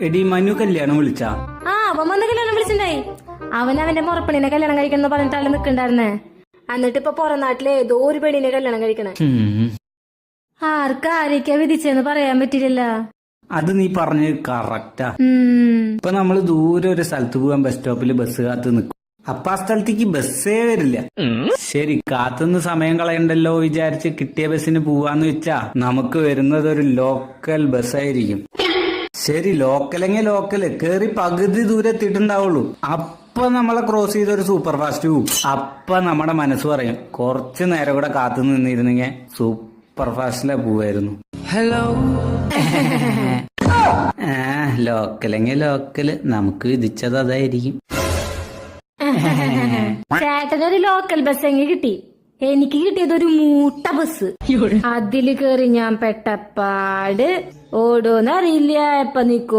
എടി മനു കല്യാണം വിളിച്ച. ആ അവൻ വന്ന് കല്യാണം വിളിച്ചിണ്ടായി അവൻ അവന്റെ മുറപ്പണിനെ കല്യാണം കഴിക്കണം എന്ന് പറഞ്ഞിട്ട് ആൾ നിക്കണ്ടായിരുന്നേ എന്നിട്ട് ഇപ്പൊ പുറം നാട്ടിലെ ഏതോ ഒരു പെണ്ണിനെ കല്യാണം കഴിക്കണേ. ആർക്കാരൊക്കെയാ ആർക്ക് ആരൊക്കെയാ വിധിച്ചെന്ന് പറയാൻ പറ്റില്ല അത് നീ പറഞ്ഞത് കറക്റ്റാ. ഇപ്പൊ നമ്മൾ ദൂരെ ഒരു സ്ഥലത്ത് പോകാൻ ബസ് സ്റ്റോപ്പിൽ ബസ് കാത്ത് നിൽക്കും അപ്പൊ ആ സ്ഥലത്തേക്ക് ബസ്സേ വരില്ല. ശരി കാത്തുനിന്ന് സമയം കളയണ്ടല്ലോ വിചാരിച്ച് കിട്ടിയ ബസ്സിന് പോവാന്ന് വെച്ചാ നമുക്ക് വരുന്നത് ഒരു ലോക്കൽ ബസ്സായിരിക്കും ശരി ലോക്കലെങ്കിൽ ലോക്കൽ. കേറി പകുതി ദൂരെ എത്തിയിട്ടുണ്ടാവുള്ളൂ. അപ്പൊ നമ്മളെ ക്രോസ് ചെയ്ത ഒരു സൂപ്പർ ഫാസ്റ്റ് പോവും. അപ്പൊ നമ്മുടെ മനസ്സ് പറയും കുറച്ച് നേരം കൂടെ കാത്തു നിന്നിരുന്നെങ്കിൽ സൂപ്പർ ഫാസ്റ്റിലെ പോവായിരുന്നു. ഹലോ ആ ലോക്കലെങ്കിൽ ലോക്കൽ. നമുക്ക് വിധിച്ചത് അതായിരിക്കും. ചേട്ടനൊരു ലോക്കൽ ബസ് എങ്കിൽ കിട്ടി. എനിക്ക് കിട്ടിയത് ഒരു മൂട്ട ബസ് അതിൽ കേറി ഞാൻ പെട്ടപ്പാട് ഓടോന്നറിയില്ല എപ്പ നിക്കോ?